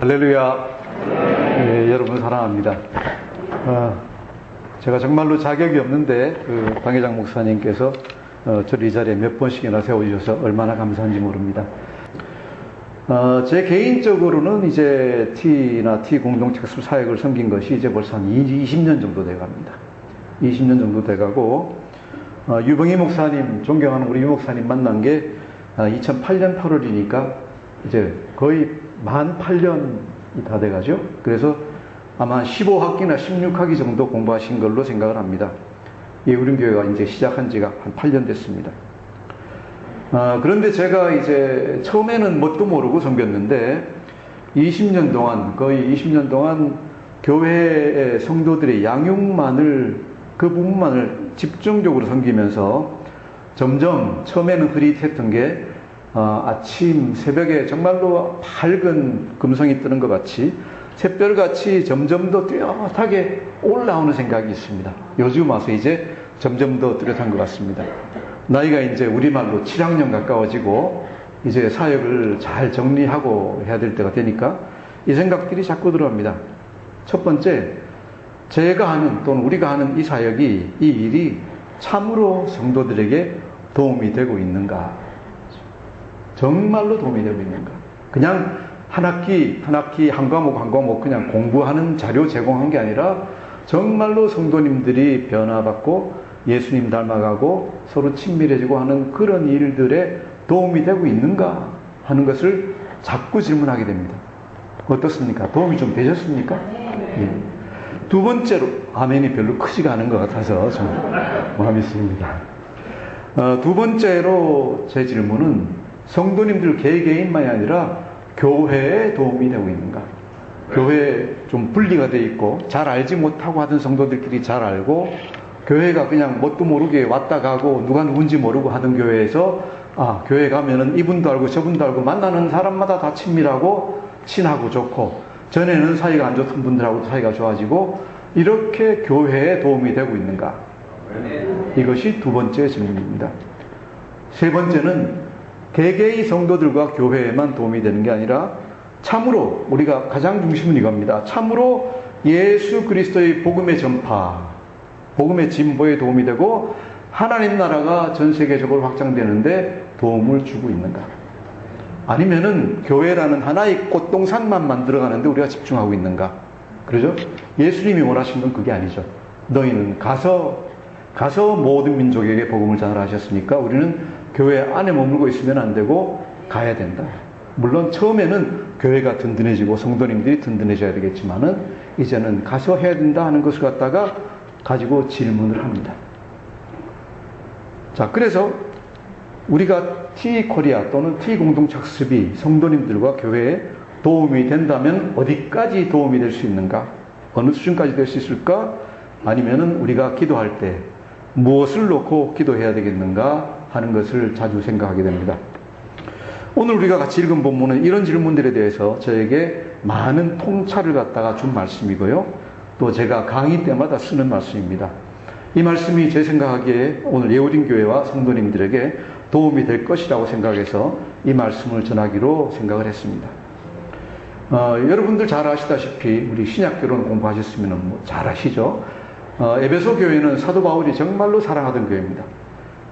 할렐루야. 예, 여러분 사랑합니다. 어, 제가 정말로 자격이 없는데 그 방회장 목사님께서 어, 저를 이 자리에 몇 번씩이나 세워주셔서 얼마나 감사한지 모릅니다. 어, 제 개인적으로는 이제 T나 T 공동체술 사역을 섬긴 것이 이제 벌써 한 20년 정도 돼 갑니다. 20년 정도 돼 가고, 어, 유병희 목사님, 존경하는 우리 유 목사님 만난 게 2008년 8월이니까 이제 거의 만 8년이 다 돼가죠. 그래서 아마 15학기나 16학기 정도 공부하신 걸로 생각을 합니다. 예우림교회가 이제 시작한 지가 한 8년 됐습니다. 아, 그런데 제가 이제 처음에는 뭣도 모르고 섬겼는데 20년 동안, 거의 20년 동안 교회의 성도들의 양육만을, 그 부분만을 집중적으로 섬기면서 점점 처음에는 흐릿했던 게 어, 아침 새벽에 정말로 밝은 금성이 뜨는 것 같이 샛별같이 점점 더 뚜렷하게 올라오는 생각이 있습니다. 요즘 와서 이제 점점 더 뚜렷한 것 같습니다. 나이가 이제 우리말로 7학년 가까워지고 이제 사역을 잘 정리하고 해야 될 때가 되니까 이 생각들이 자꾸 들어옵니다. 첫 번째, 제가 하는 또는 우리가 하는 이 사역이 이 일이 참으로 성도들에게 도움이 되고 있는가? 정말로 도움이 되고 있는가? 그냥 한 학기, 한 학기, 한 과목, 한 과목 그냥 공부하는 자료 제공한 게 아니라 정말로 성도님들이 변화받고 예수님 닮아가고 서로 친밀해지고 하는 그런 일들에 도움이 되고 있는가 하는 것을 자꾸 질문하게 됩니다. 어떻습니까? 도움이 좀 되셨습니까? 예. 두 번째로, 아멘이 별로 크지가 않은 것 같아서 좀 마음이 쓰입니다. 어, 두 번째로 제 질문은 성도님들 개개인만이 아니라 교회에 도움이 되고 있는가? 교회에 좀 분리가 돼 있고 잘 알지 못하고 하던 성도들끼리 잘 알고 교회가 그냥 뭣도 모르게 왔다 가고 누가 누군지 모르고 하던 교회에서 아 교회 가면은 이분도 알고 저분도 알고 만나는 사람마다 다 친밀하고 친하고 좋고 전에는 사이가 안 좋던 분들하고 사이가 좋아지고 이렇게 교회에 도움이 되고 있는가? 이것이 두 번째 질문입니다. 세 번째는 개개의 성도들과 교회에만 도움이 되는 게 아니라 참으로 우리가 가장 중심은 이겁니다. 참으로 예수 그리스도의 복음의 전파, 복음의 진보에 도움이 되고 하나님 나라가 전 세계적으로 확장되는데 도움을 주고 있는가? 아니면은 교회라는 하나의 꽃동산만 만들어가는데 우리가 집중하고 있는가? 그러죠? 예수님이 원하신 건 그게 아니죠. 너희는 가서 가서 모든 민족에게 복음을 전하셨으니까 우리는 교회 안에 머물고 있으면 안 되고 가야 된다. 물론 처음에는 교회가 든든해지고 성도님들이 든든해져야 되겠지만은 이제는 가서 해야 된다 하는 것을 갖다가 가지고 질문을 합니다. 자, 그래서 우리가 T 코리아 또는 T 공동 착습이 성도님들과 교회에 도움이 된다면 어디까지 도움이 될 수 있는가? 어느 수준까지 될 수 있을까? 아니면은 우리가 기도할 때 무엇을 놓고 기도해야 되겠는가 하는 것을 자주 생각하게 됩니다. 오늘 우리가 같이 읽은 본문은 이런 질문들에 대해서 저에게 많은 통찰을 갖다가 준 말씀이고요. 또 제가 강의 때마다 쓰는 말씀입니다. 이 말씀이 제 생각하기에 오늘 예우린 교회와 성도님들에게 도움이 될 것이라고 생각해서 이 말씀을 전하기로 생각을 했습니다. 어, 여러분들 잘 아시다시피 우리 신약교론 공부하셨으면 뭐 잘 아시죠? 어, 에베소 교회는 사도 바울이 정말로 사랑하던 교회입니다.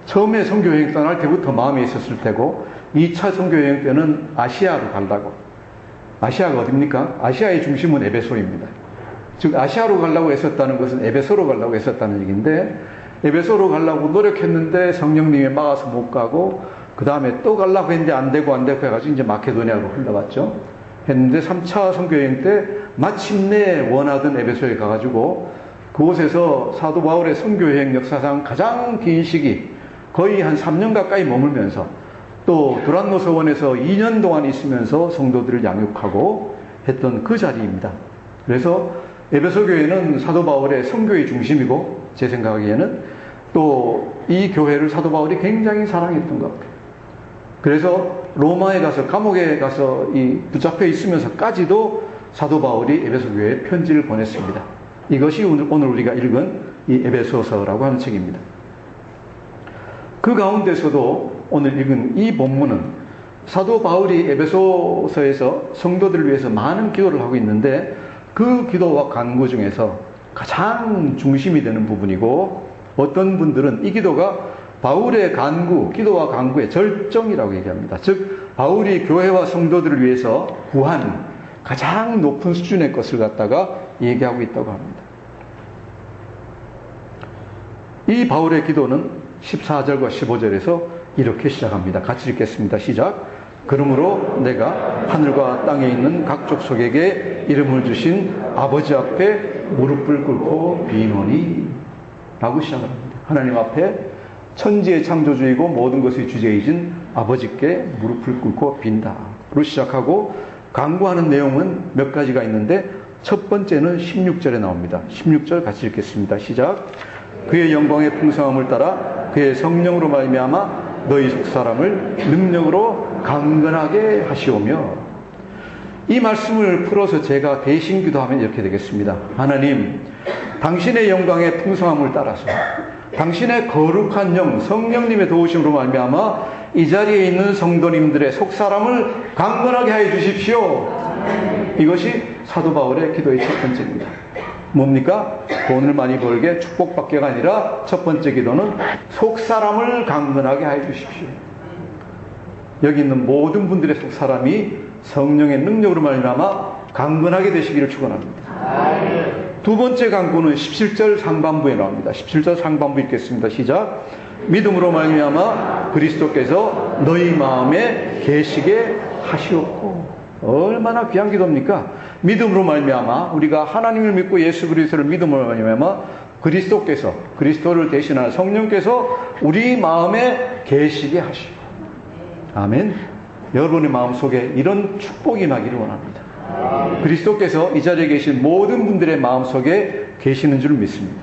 처음에 선교여행 떠날 때부터 마음에 있었을 테고 2차 선교여행 때는 아시아로 간다고. 아시아가 어딥니까? 아시아의 중심은 에베소입니다. 즉 아시아로 가려고 했었다는 것은 에베소로 가려고 했었다는 얘기인데 에베소로 가려고 노력했는데 성령님이 막아서 못 가고 그 다음에 또 가려고 했는데 안 되고 안 되고 해가지고 이제 마케도니아로 흘러갔죠. 했는데 3차 선교여행 때 마침내 원하던 에베소에 가가지고 그곳에서 사도 바울의 선교여행 역사상 가장 긴 시기 거의 한 3년 가까이 머물면서 또 두란노 서원에서 2년 동안 있으면서 성도들을 양육하고 했던 그 자리입니다. 그래서 에베소 교회는 사도 바울의 선교의 중심이고 제 생각에는 또 이 교회를 사도 바울이 굉장히 사랑했던 것 같아요. 그래서 로마에 가서 감옥에 가서 이 붙잡혀 있으면서까지도 사도 바울이 에베소 교회에 편지를 보냈습니다. 이것이 오늘, 오늘 우리가 읽은 이 에베소서라고 하는 책입니다. 그 가운데서도 오늘 읽은 이 본문은 사도 바울이 에베소서에서 성도들을 위해서 많은 기도를 하고 있는데 그 기도와 간구 중에서 가장 중심이 되는 부분이고 어떤 분들은 이 기도가 바울의 간구, 기도와 간구의 절정이라고 얘기합니다. 즉 바울이 교회와 성도들을 위해서 구한 가장 높은 수준의 것을 갖다가 얘기하고 있다고 합니다. 이 바울의 기도는 14절과 15절에서 이렇게 시작합니다. 같이 읽겠습니다. 시작. 그러므로 내가 하늘과 땅에 있는 각 족속에게 이름을 주신 아버지 앞에 무릎을 꿇고 비노니 라고 시작합니다. 하나님 앞에 천지의 창조주이고 모든 것의 주제이신 아버지께 무릎을 꿇고 빈다로 시작하고 강구하는 내용은 몇 가지가 있는데 첫 번째는 16절에 나옵니다. 16절 같이 읽겠습니다. 시작. 그의 영광의 풍성함을 따라 그의 성령으로 말미암아 너희 속 사람을 능력으로 강건하게 하시오며 이 말씀을 풀어서 제가 대신 기도하면 이렇게 되겠습니다. 하나님, 당신의 영광의 풍성함을 따라서 당신의 거룩한 영 성령님의 도우심으로 말미암아 이 자리에 있는 성도님들의 속 사람을 강건하게 하여 주십시오. 이것이 사도 바울의 기도의 첫 번째입니다. 뭡니까? 돈을 많이 벌게 축복받게가 아니라 첫 번째 기도는 속 사람을 강건하게 하여 주십시오. 여기 있는 모든 분들의 속 사람이 성령의 능력으로 말미암아 강건하게 되시기를 축원합니다. 두 번째 강구는 17절 상반부에 나옵니다. 17절 상반부 읽겠습니다. 시작. 믿음으로 말미암아 그리스도께서 너희 마음에 계시게 하시옵고 얼마나 귀한 기도입니까? 믿음으로 말미암아 우리가 하나님을 믿고 예수 그리스도를 믿음으로 말미암아 그리스도께서 그리스도를 대신하는 성령께서 우리 마음에 계시게 하시고 아멘. 여러분의 마음 속에 이런 축복이 임하기를 원합니다. 그리스도께서 이 자리에 계신 모든 분들의 마음 속에 계시는 줄 믿습니다.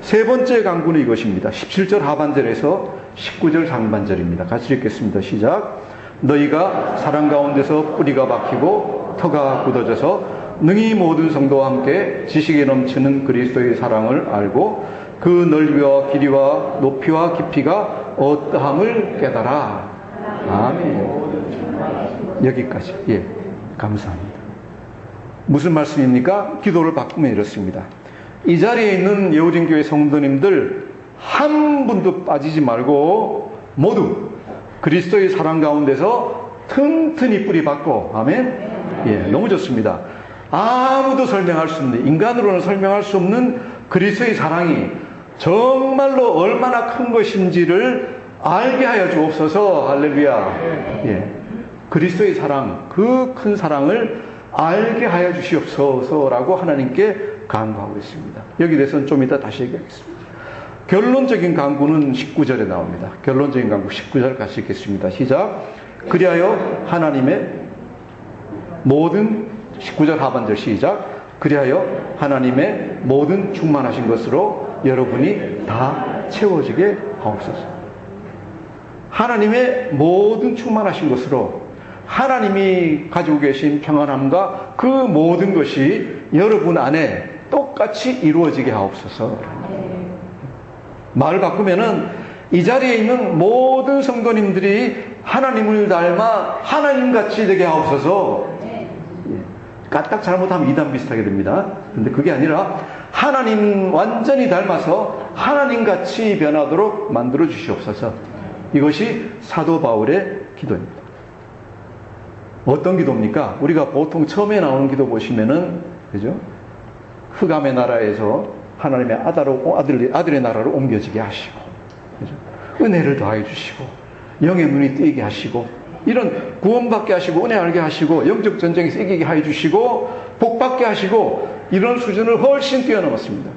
세 번째 강구는 이것입니다. 17절 하반절에서 19절 상반절입니다. 같이 읽겠습니다. 시작. 너희가 사랑 가운데서 뿌리가 박히고 터가 굳어져서 능히 모든 성도와 함께 지식에 넘치는 그리스도의 사랑을 알고 그 넓이와 길이와 높이와 깊이가 어떠함을 깨달아. 아멘. 여기까지. 예. 감사합니다. 무슨 말씀입니까? 기도를 바꾸면 이렇습니다. 이 자리에 있는 여우진교회 성도님들 한 분도 빠지지 말고 모두 그리스도의 사랑 가운데서 튼튼히 뿌리 박고 아멘. 예, 너무 좋습니다. 아무도 설명할 수 없는 인간으로는 설명할 수 없는 그리스도의 사랑이 정말로 얼마나 큰 것인지를 알게 하여 주옵소서. 할렐루야. 예. 그리스도의 사랑, 그 큰 사랑을 알게 하여 주시옵소서라고 하나님께 간구하고 있습니다. 여기 대해서는 좀 이따 다시 얘기하겠습니다. 결론적인 강구는 19절에 나옵니다. 결론적인 강구 19절 같이 읽겠습니다. 시작. 그리하여 하나님의 모든 19절 하반절 시작. 그리하여 하나님의 모든 충만하신 것으로 여러분이 다 채워지게 하옵소서. 하나님의 모든 충만하신 것으로 하나님이 가지고 계신 평안함과 그 모든 것이 여러분 안에 똑같이 이루어지게 하옵소서. 말을 바꾸면은 이 자리에 있는 모든 성도님들이 하나님을 닮아 하나님같이 되게 하옵소서. 예. 까딱 잘못하면 이단 비슷하게 됩니다. 근데 그게 아니라 하나님 완전히 닮아서 하나님같이 변하도록 만들어 주시옵소서. 이것이 사도 바울의 기도입니다. 어떤 기도입니까? 우리가 보통 처음에 나오는 기도 보시면은, 그죠? 흑암의 나라에서 하나님의 아들, 아들의 나라로 옮겨지게 하시고? 은혜를 더하여 주시고, 영의 눈이 뜨게 하시고, 이런 구원받게 하시고, 은혜 알게 하시고, 영적 전쟁에서 이기게 하여 주시고, 복받게 하시고, 이런 수준을 훨씬 뛰어넘었습니다.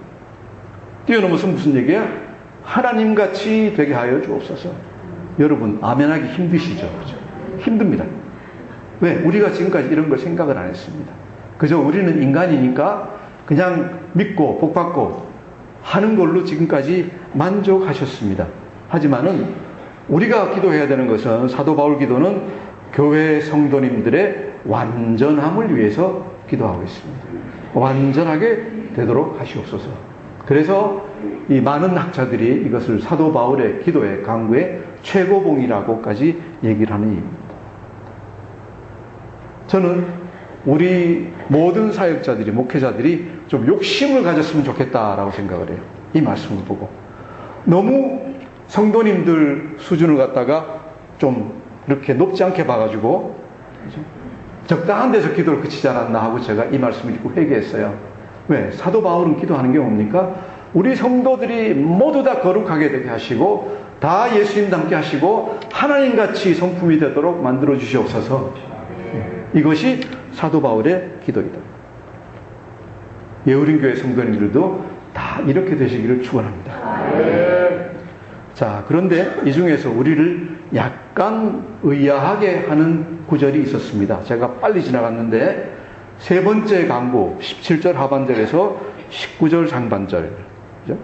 뛰어넘어서 무슨 얘기야? 하나님 같이 되게 하여 주옵소서. 여러분, 아멘하기 힘드시죠? 그죠? 힘듭니다. 왜? 우리가 지금까지 이런 걸 생각을 안 했습니다. 그저 우리는 인간이니까 그냥 믿고 복받고 하는 걸로 지금까지 만족하셨습니다. 하지만은 우리가 기도해야 되는 것은 사도 바울 기도는 교회 성도님들의 완전함을 위해서 기도하고 있습니다. 완전하게 되도록 하시옵소서. 그래서 이 많은 학자들이 이것을 사도 바울의 기도의 강구의 최고봉이라고까지 얘기를 하는 얘기입니다. 저는 우리 모든 사역자들이, 목회자들이 좀 욕심을 가졌으면 좋겠다라고 생각을 해요. 이 말씀을 보고. 너무 성도님들 수준을 갖다가 좀 이렇게 높지 않게 봐가지고, 적당한 데서 기도를 그치지 않았나 하고 제가 이 말씀을 읽고 회개했어요. 왜? 사도 바울은 기도하는 게 뭡니까? 우리 성도들이 모두 다 거룩하게 되게 하시고, 다 예수님 닮게 하시고, 하나님 같이 성품이 되도록 만들어 주시옵소서. 이것이 사도 바울의 기도이다. 예우린 교회 성도님들도 다 이렇게 되시기를 축원합니다. 자, 그런데 이 중에서 우리를 약간 의아하게 하는 구절이 있었습니다. 제가 빨리 지나갔는데 세 번째 강구 17절 하반절에서 19절 상반절 그죠?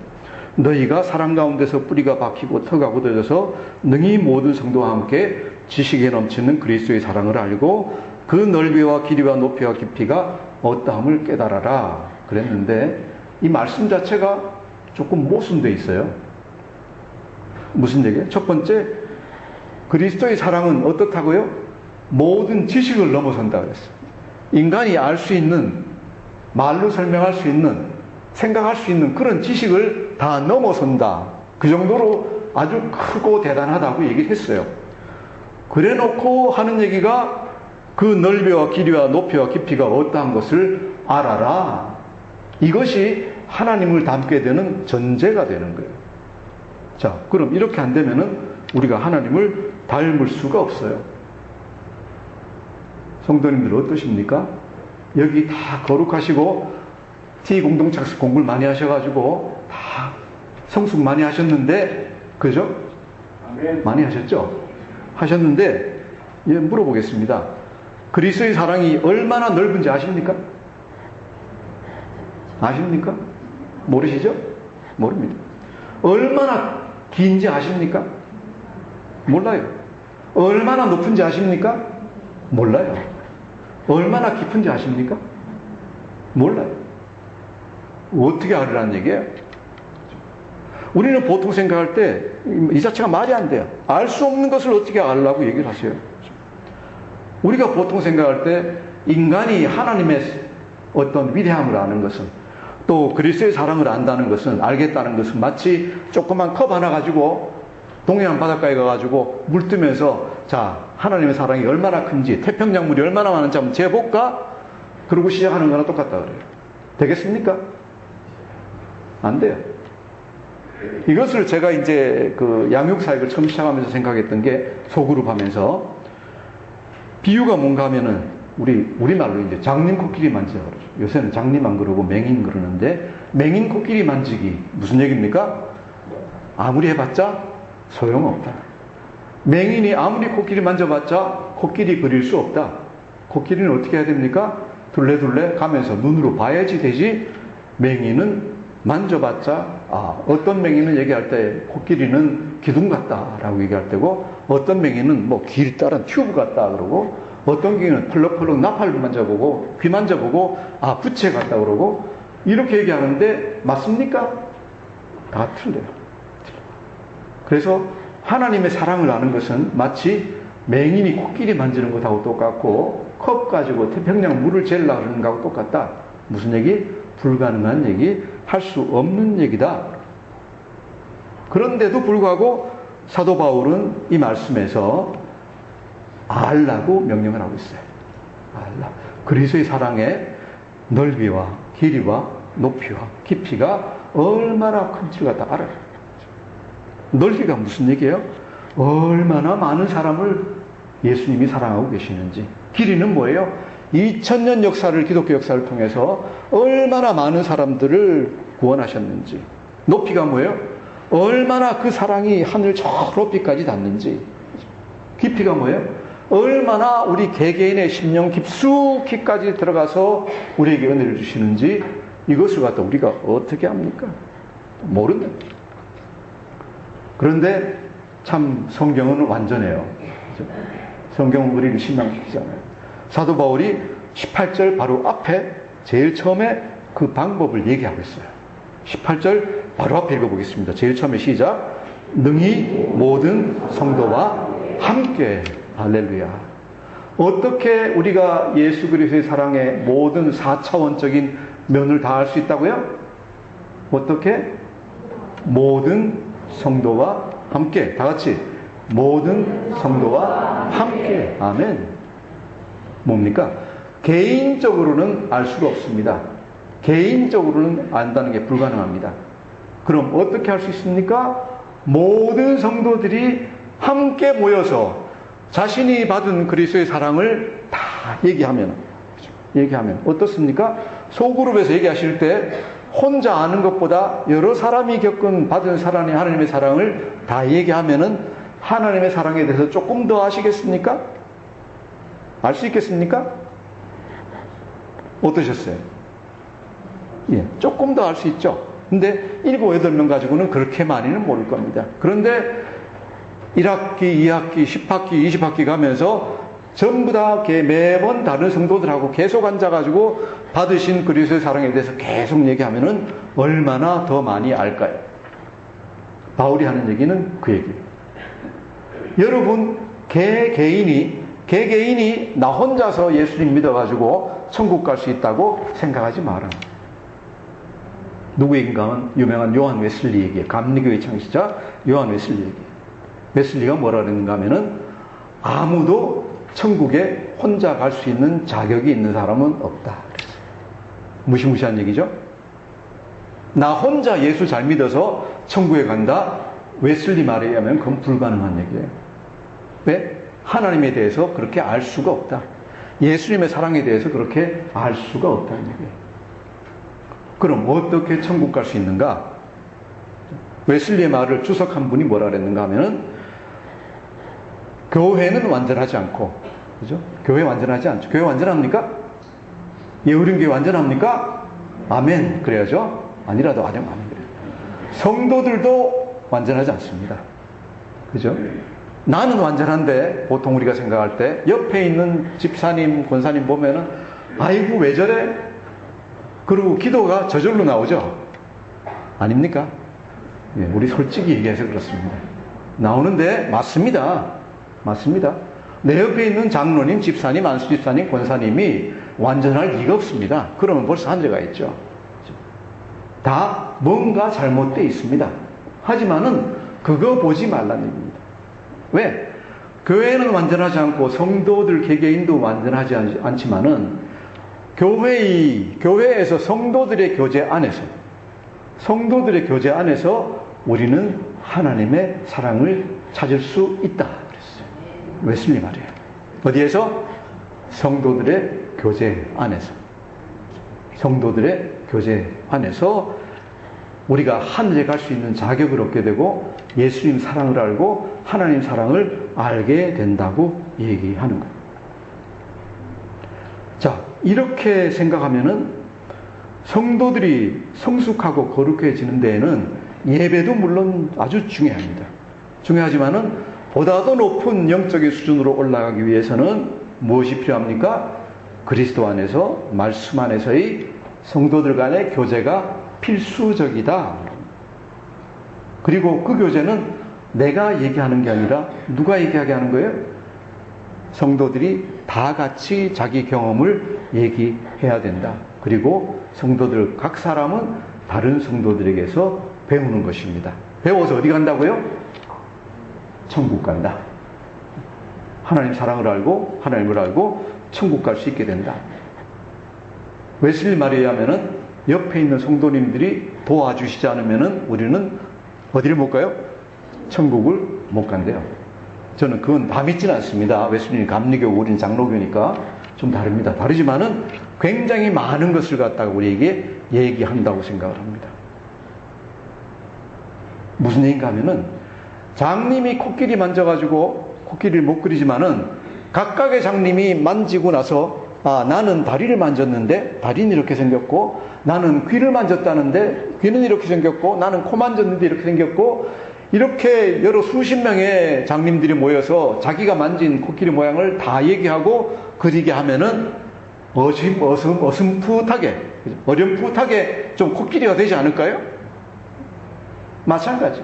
너희가 사랑 가운데서 뿌리가 박히고 터가 굳어져서 능히 모든 성도와 함께 지식에 넘치는 그리스도의 사랑을 알고 그 넓이와 길이와 높이와 깊이가 어떠함을 깨달아라 그랬는데 이 말씀 자체가 조금 모순돼 있어요. 무슨 얘기예요? 첫 번째 그리스도의 사랑은 어떻다고요? 모든 지식을 넘어선다 그랬어요. 인간이 알 수 있는 말로 설명할 수 있는 생각할 수 있는 그런 지식을 다 넘어선다. 그 정도로 아주 크고 대단하다고 얘기를 했어요. 그래 놓고 하는 얘기가 그 넓이와 길이와 높이와 깊이가 어떠한 것을 알아라. 이것이 하나님을 닮게 되는 전제가 되는 거예요. 자, 그럼 이렇게 안 되면은 우리가 하나님을 닮을 수가 없어요. 성도님들 어떠십니까? 여기 다 거룩하시고 T 공동착수 공부를 많이 하셔가지고 다 성숙 많이 하셨는데 그죠? 많이 하셨죠? 하셨는데 예, 물어보겠습니다. 그리스도의 사랑이 얼마나 넓은지 아십니까? 아십니까? 모르시죠? 모릅니다. 얼마나 긴지 아십니까? 몰라요. 얼마나 높은지 아십니까? 몰라요. 얼마나 깊은지 아십니까? 몰라요. 어떻게 알으라는 얘기예요? 우리는 보통 생각할 때 이 자체가 말이 안 돼요. 알 수 없는 것을 어떻게 알라고 얘기를 하세요? 우리가 보통 생각할 때 인간이 하나님의 어떤 위대함을 아는 것은 또 그리스도의 사랑을 안다는 것은 알겠다는 것은 마치 조그만 컵 하나 가지고 동해안 바닷가에 가가지고 물 뜨면서 자 하나님의 사랑이 얼마나 큰지 태평양 물이 얼마나 많은지 한번 재볼까? 그러고 시작하는 거나 똑같다 그래요. 되겠습니까? 안 돼요. 이것을 제가 이제 그 양육 사역을 처음 시작하면서 생각했던 게 소그룹 하면서 비유가 뭔가 하면은 우리 우리말로 이제 장님 코끼리 만지자 그러죠. 요새는 장님 안 그러고 맹인 그러는데 맹인 코끼리 만지기 무슨 얘기입니까? 아무리 해봤자 소용없다. 맹인이 아무리 코끼리 만져봤자 코끼리 그릴 수 없다. 코끼리는 어떻게 해야 됩니까? 둘레둘레 가면서 눈으로 봐야지 되지. 맹인은 만져봤자 아, 어떤 맹인은 얘기할 때 코끼리는 기둥 같다라고 얘기할 때고 어떤 맹인은 뭐 길 따른 튜브 같다 그러고 어떤 경우는 펄럭펄럭 나팔 만져보고 귀 만져보고 아 부채 같다 그러고 이렇게 얘기하는데 맞습니까? 다 틀려요. 그래서 하나님의 사랑을 아는 것은 마치 맹인이 코끼리 만지는 것하고 똑같고 컵 가지고 태평양 물을 재려고 하는 것하고 똑같다. 무슨 얘기? 불가능한 얘기, 할 수 없는 얘기다. 그런데도 불구하고 사도 바울은 이 말씀에서 알라고 명령을 하고 있어요. 알라. 그리스의 사랑의 넓이와 길이와 높이와 깊이가 얼마나 큰지 갖다 알아요. 넓이가 무슨 얘기예요? 얼마나 많은 사람을 예수님이 사랑하고 계시는지. 길이는 뭐예요? 2000년 역사를, 기독교 역사를 통해서 얼마나 많은 사람들을 구원하셨는지. 높이가 뭐예요? 얼마나 그 사랑이 하늘 저 높이까지 닿는지. 깊이가 뭐예요? 얼마나 우리 개개인의 심령 깊숙이까지 들어가서 우리에게 은혜를 주시는지 이것을 갖다 우리가 어떻게 합니까? 모른다. 그런데 참 성경은 완전해요. 성경은 우리를 신망시키잖아요. 사도 바울이 18절 바로 앞에 제일 처음에 그 방법을 얘기하고 있어요. 18절 바로 앞에 읽어보겠습니다. 제일 처음에 시작. 능히 모든 성도와 함께 할렐루야. 어떻게 우리가 예수 그리스도의 사랑의 모든 4차원적인 면을 다 할 수 있다고요? 어떻게? 모든 성도와 함께 다 같이 모든 성도와 함께 아멘. 뭡니까? 개인적으로는 알 수가 없습니다. 개인적으로는 안다는 게 불가능합니다. 그럼 어떻게 할 수 있습니까? 모든 성도들이 함께 모여서 자신이 받은 그리스도의 사랑을 다 얘기하면 얘기하면 어떻습니까? 소그룹에서 얘기하실 때 혼자 아는 것보다 여러 사람이 겪은 받은 사랑의 하나님의 사랑을 다 얘기하면은 하나님의 사랑에 대해서 조금 더 아시겠습니까? 알 수 있겠습니까? 어떠셨어요? 예, 조금 더 알 수 있죠. 근데 일곱, 여덟 명 가지고는 그렇게 많이는 모를 겁니다. 그런데 1학기, 2학기, 10학기, 20학기 가면서 전부 다 매번 다른 성도들하고 계속 앉아가지고 받으신 그리스도의 사랑에 대해서 계속 얘기하면은 얼마나 더 많이 알까요? 바울이 하는 얘기는 그 얘기예요. 여러분, 개 개인이, 개 개인이 나 혼자서 예수님 믿어가지고 천국 갈 수 있다고 생각하지 마라. 누구에게인가 하면 유명한 요한 웨슬리 얘기예요. 감리교의 창시자 요한 웨슬리 얘기예요. 웨슬리가 뭐라 그랬는가 하면은 아무도 천국에 혼자 갈 수 있는 자격이 있는 사람은 없다. 무시무시한 얘기죠? 나 혼자 예수 잘 믿어서 천국에 간다? 웨슬리 말에 의하면 그건 불가능한 얘기예요. 왜? 하나님에 대해서 그렇게 알 수가 없다. 예수님의 사랑에 대해서 그렇게 알 수가 없다는 얘기예요. 그럼 어떻게 천국 갈 수 있는가? 웨슬리의 말을 추석한 분이 뭐라 그랬는가 하면은 교회는 완전하지 않고, 그죠? 교회 완전하지 않죠. 교회 완전합니까? 예우린 교회 완전합니까? 아멘. 그래야죠. 아니라도 아멘. 아멘. 그래요. 성도들도 완전하지 않습니다. 그죠? 나는 완전한데 보통 우리가 생각할 때 옆에 있는 집사님, 권사님 보면은 아이고 왜 저래? 그리고 기도가 저절로 나오죠. 아닙니까? 예, 우리 솔직히 얘기해서 그렇습니다. 나오는데 맞습니다. 맞습니다. 내 옆에 있는 장로님, 집사님, 안수 집사님, 권사님이 완전할 리가 없습니다. 그러면 벌써 한죄가 있죠. 다 뭔가 잘못되어 있습니다. 하지만은 그거 보지 말라는 얘기입니다. 왜? 교회는 완전하지 않고 성도들 개개인도 완전하지 않지만은 교회의 교회에서 성도들의 교제 안에서 성도들의 교제 안에서 우리는 하나님의 사랑을 찾을 수 있다 그랬어요. 웨슬리 말이에요. 어디에서? 성도들의 교제 안에서. 성도들의 교제 안에서 우리가 하늘에 갈 수 있는 자격을 얻게 되고 예수님 사랑을 알고 하나님 사랑을 알게 된다고 얘기하는 거예요. 자, 이렇게 생각하면은 성도들이 성숙하고 거룩해지는 데에는 예배도 물론 아주 중요합니다. 중요하지만은 보다도 높은 영적인 수준으로 올라가기 위해서는 무엇이 필요합니까? 그리스도 안에서 말씀 안에서의 성도들 간의 교제가 필수적이다. 그리고 그 교제는 내가 얘기하는 게 아니라 누가 얘기하게 하는 거예요? 성도들이 다 같이 자기 경험을 얘기해야 된다. 그리고 성도들 각 사람은 다른 성도들에게서 배우는 것입니다. 배워서 어디 간다고요? 천국 간다. 하나님 사랑을 알고 하나님을 알고 천국 갈 수 있게 된다. 웨슬리 말에 의하면은 옆에 있는 성도님들이 도와주시지 않으면은 우리는 어디를 못 가요? 천국을 못 간대요. 저는 그건 다 믿지는 않습니다. 웨슬리는 감리교, 우리는 장로교니까 좀 다릅니다. 다르지만은 굉장히 많은 것을 갖다가 우리에게 얘기한다고 생각을 합니다. 무슨 얘기인가 하면은 장님이 코끼리 만져가지고 코끼리를 못 그리지만은 각각의 장님이 만지고 나서 아 나는 다리를 만졌는데 다리는 이렇게 생겼고 나는 귀를 만졌다는데 귀는 이렇게 생겼고 나는 코 만졌는데 이렇게 생겼고 이렇게 여러 수십 명의 장님들이 모여서 자기가 만진 코끼리 모양을 다 얘기하고 그리게 하면은 어심, 어슴, 어슴풋하게, 어렴풋하게 좀 코끼리가 되지 않을까요? 마찬가지.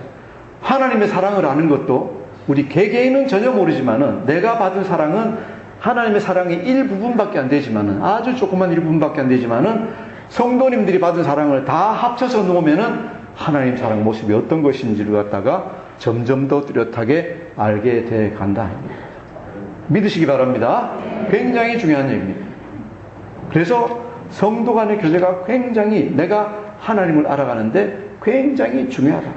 하나님의 사랑을 아는 것도 우리 개개인은 전혀 모르지만은 내가 받은 사랑은 하나님의 사랑의 일부분밖에 안 되지만은 아주 조그만 일부분밖에 안 되지만은 성도님들이 받은 사랑을 다 합쳐서 놓으면은 하나님 사랑 모습이 어떤 것인지를 갖다가 점점 더 뚜렷하게 알게 돼 간다. 믿으시기 바랍니다. 굉장히 중요한 얘기입니다. 그래서 성도 간의 교제가 굉장히 내가 하나님을 알아가는데 굉장히 중요하다.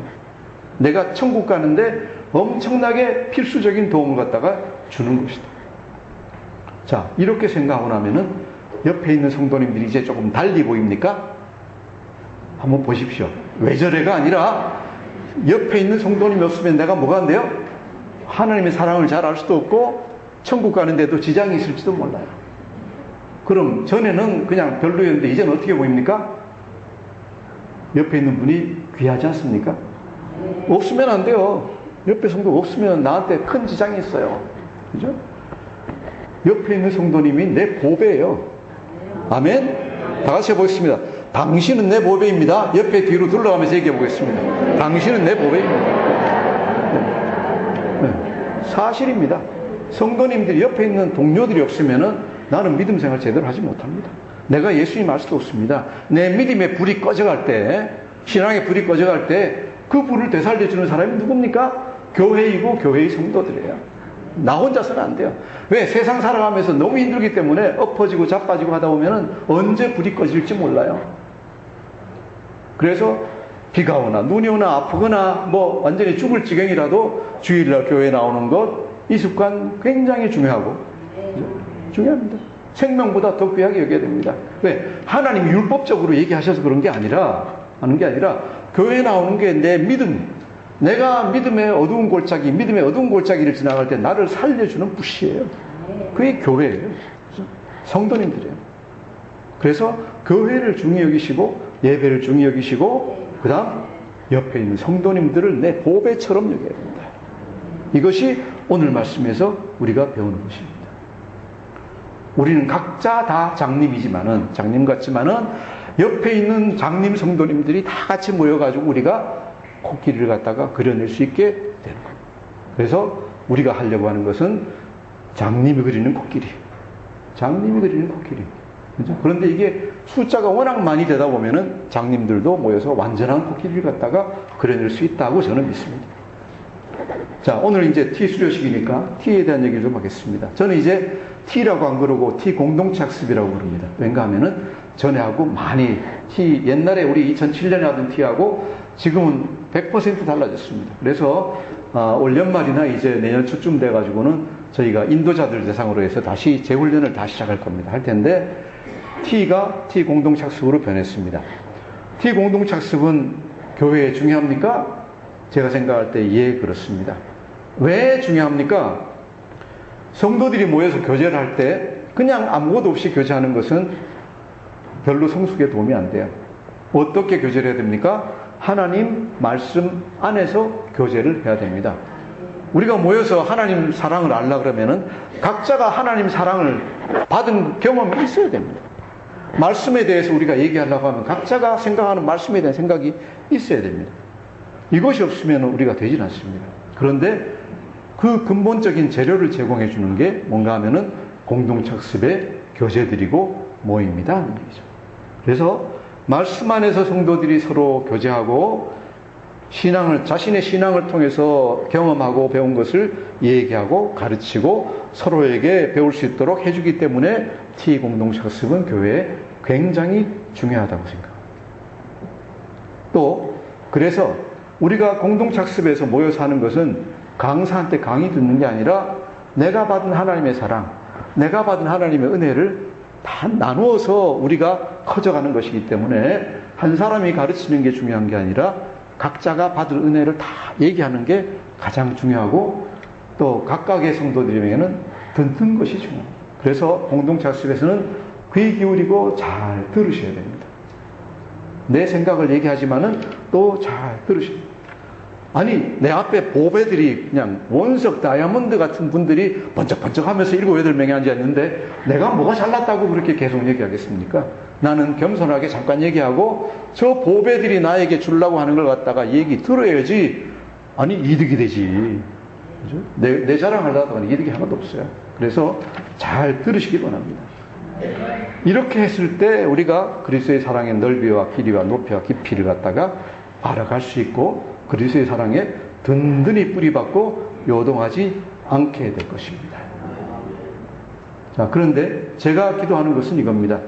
내가 천국 가는데 엄청나게 필수적인 도움을 갖다가 주는 것이다. 자, 이렇게 생각하고 나면은 옆에 있는 성도님들이 이제 조금 달리 보입니까? 한번 보십시오. 왜 저래가 아니라 옆에 있는 성도님이 없으면 내가 뭐가 안 돼요? 하나님의 사랑을 잘 알 수도 없고 천국 가는데도 지장이 있을지도 몰라요. 그럼 전에는 그냥 별로였는데 이제는 어떻게 보입니까? 옆에 있는 분이 귀하지 않습니까? 없으면 안 돼요. 옆에 성도 없으면 나한테 큰 지장이 있어요. 그죠? 옆에 있는 성도님이 내 보배예요. 아멘? 다 같이 해보겠습니다. 당신은 내 보배입니다. 옆에 뒤로 둘러가면서 얘기해 보겠습니다. 당신은 내 보배입니다. 네. 네. 사실입니다. 성도님들이 옆에 있는 동료들이 없으면은 나는 믿음 생활 제대로 하지 못합니다. 내가 예수님 알 수도 없습니다. 내 믿음의 불이 꺼져갈 때, 신앙의 불이 꺼져갈 때, 그 불을 되살려주는 사람이 누굽니까? 교회이고 교회의 성도들이에요. 나 혼자서는 안 돼요. 왜? 세상 살아가면서 너무 힘들기 때문에 엎어지고 자빠지고 하다 보면은 언제 불이 꺼질지 몰라요. 그래서 비가 오나 눈이 오나 아프거나 뭐 완전히 죽을 지경이라도 주일날 교회에 나오는 것, 이 습관 굉장히 중요하고, 중요합니다. 생명보다 더 귀하게 여겨야 됩니다. 왜? 하나님 이 율법적으로 얘기하셔서 그런 게 아니라, 하는 게 아니라, 교회에 나오는 게 내 믿음, 내가 믿음의 어두운 골짜기, 믿음의 어두운 골짜기를 지나갈 때 나를 살려주는 붓이에요. 그게 교회예요. 성도님들이에요. 그래서 교회를 중히 여기시고, 예배를 중히 여기시고, 그 다음, 옆에 있는 성도님들을 내 보배처럼 여겨야 됩니다. 이것이 오늘 말씀에서 우리가 배우는 것입니다. 우리는 각자 다 장님이지만은, 장님 같지만은, 옆에 있는 장님 성도님들이 다 같이 모여가지고 우리가 코끼리를 갖다가 그려낼 수 있게 되는 겁니다. 그래서 우리가 하려고 하는 것은 장님이 그리는 코끼리. 장님이 그리는 코끼리. 그죠? 그런데 이게 숫자가 워낙 많이 되다 보면은 장님들도 모여서 완전한 코끼리를 갖다가 그려낼 수 있다고 저는 믿습니다. 자, 오늘 이제 T 수료식이니까 T에 대한 얘기를 좀 하겠습니다. 저는 이제 T라고 안 그러고 T 공동체 학습이라고 부릅니다. 왠가 하면은 전에하고 많이 T, 옛날에 우리 2007년에 하던 T하고 지금은 100% 달라졌습니다. 그래서 어, 올 연말이나 이제 내년 초쯤 돼가지고는 저희가 인도자들 대상으로 해서 다시 재훈련을 다시 시작할 겁니다. 할 텐데 T가 T 공동착습으로 변했습니다. T 공동착습은 교회에 중요합니까? 제가 생각할 때 예, 그렇습니다. 왜 중요합니까? 성도들이 모여서 교제를 할 때 그냥 아무것도 없이 교제하는 것은 별로 성숙에 도움이 안 돼요. 어떻게 교제를 해야 됩니까? 하나님 말씀 안에서 교제를 해야 됩니다. 우리가 모여서 하나님 사랑을 알라 그러면은 각자가 하나님 사랑을 받은 경험이 있어야 됩니다. 말씀에 대해서 우리가 얘기하려고 하면 각자가 생각하는 말씀에 대한 생각이 있어야 됩니다. 이것이 없으면 우리가 되질 않습니다. 그런데 그 근본적인 재료를 제공해 주는 게 뭔가 하면은 공동착습의 교제들이고 얘기죠. 그래서 말씀 안에서 성도들이 서로 교제하고 신앙을 자신의 신앙을 통해서 경험하고 배운 것을 얘기하고 가르치고 서로에게 배울 수 있도록 해주기 때문에 T 공동학습은 교회에 굉장히 중요하다고 생각합니다. 또 그래서 우리가 공동착습에서 모여서 하는 것은 강사한테 강의 듣는 게 아니라 내가 받은 하나님의 사랑, 내가 받은 하나님의 은혜를 다 나누어서 우리가 커져가는 것이기 때문에 한 사람이 가르치는 게 중요한 게 아니라 각자가 받을 은혜를 다 얘기하는 게 가장 중요하고 또 각각의 성도들에게는 듣는 것이 중요합니다. 그래서 공동착습에서는 귀 기울이고 잘 들으셔야 됩니다. 내 생각을 얘기하지만은 또 잘 들으셔야 됩니다. 아니, 내 앞에 보배들이 그냥 원석 다이아몬드 같은 분들이 번쩍번쩍 하면서 일곱, 여덟 명이 앉아 있는데 내가 뭐가 잘났다고 그렇게 계속 얘기하겠습니까? 나는 겸손하게 잠깐 얘기하고 저 보배들이 나에게 주려고 하는 걸 갖다가 얘기 들어야지 아니, 이득이 되지. 그죠? 내, 내 자랑하려다가 이득이 하나도 없어요. 그래서 잘 들으시기 바랍니다. 이렇게 했을 때 우리가 그리스도의 사랑의 넓이와 길이와 높이와 깊이를 갖다가 알아갈 수 있고 그리스도의 사랑에 든든히 뿌리박고 요동하지 않게 될 것입니다. 자, 그런데 제가 기도하는 것은 이겁니다.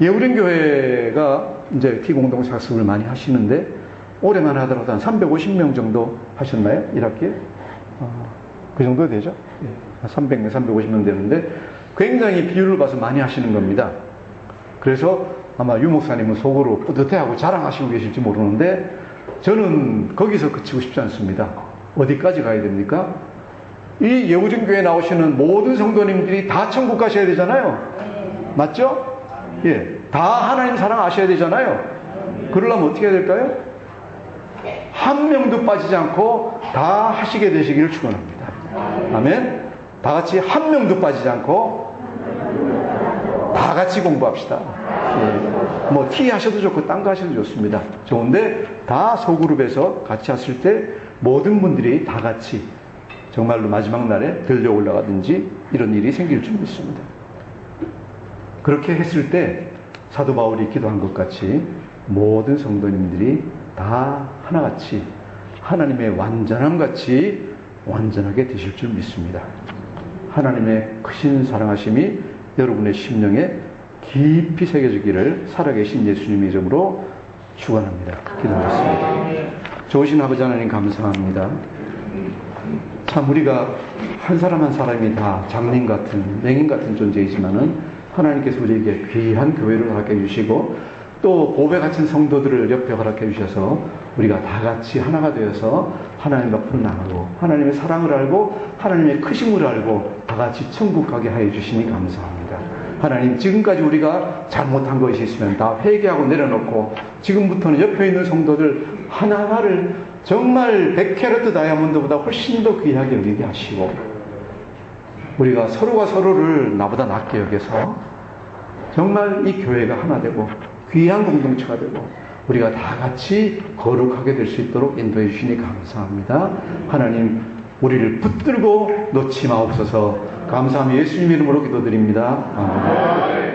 예우린 교회가 이제 피공동 작습을 많이 하시는데 올해만 하더라도 한 350명 정도 하셨나요? 1학기에? 어, 그 정도 되죠? 예, 300명, 350명 되는데 굉장히 비율을 봐서 많이 하시는 겁니다. 그래서 아마 유 목사님은 속으로 뿌듯해하고 자랑하시고 계실지 모르는데 저는 거기서 그치고 싶지 않습니다. 어디까지 가야 됩니까? 이 예우진 교회 나오시는 모든 성도님들이 다 천국 가셔야 되잖아요. 맞죠? 예. 다 하나님 사랑 아셔야 되잖아요. 그러려면 어떻게 해야 될까요? 한 명도 빠지지 않고 다 하시게 되시기를 축원합니다. 아멘. 다 같이 한 명도 빠지지 않고 다 같이 공부합시다. 예. 뭐, 티 하셔도 좋고, 딴 거 하셔도 좋습니다. 좋은데, 다 소그룹에서 같이 하실 때, 모든 분들이 다 같이, 정말로 마지막 날에 들려 올라가든지, 이런 일이 생길 줄 믿습니다. 그렇게 했을 때, 사도 바울이 기도한 것 같이, 모든 성도님들이 다 하나같이, 하나님의 완전함 같이 완전하게 되실 줄 믿습니다. 하나님의 크신 사랑하심이 여러분의 심령에 깊이 새겨지기를 살아계신 예수님 이름으로 축원합니다. 기도하겠습니다. 좋으신 아버지 하나님 감사합니다. 참 우리가 한 사람 한 사람이 다 장님 같은 맹인 같은 존재이지만은 하나님께서 우리에게 귀한 교회를 허락해 주시고 또 보배 같은 성도들을 옆에 허락해 주셔서 우리가 다 같이 하나가 되어서 하나님 앞으로 나가고 하나님의 사랑을 알고 하나님의 크심을 알고 다 같이 천국 가게 하여 주시니 감사합니다. 하나님 지금까지 우리가 잘못한 것이 있으면 다 회개하고 내려놓고 지금부터는 옆에 있는 성도들 하나하나를 정말 100캐럿 다이아몬드보다 훨씬 더 귀하게 여기게 하시고 우리가 서로가 서로를 나보다 낫게 여겨서 정말 이 교회가 하나 되고 귀한 공동체가 되고 우리가 다 같이 거룩하게 될 수 있도록 인도해 주시니 감사합니다. 하나님 우리를 붙들고 놓지 마옵소서 감사하며 예수님 이름으로 기도드립니다. 아멘.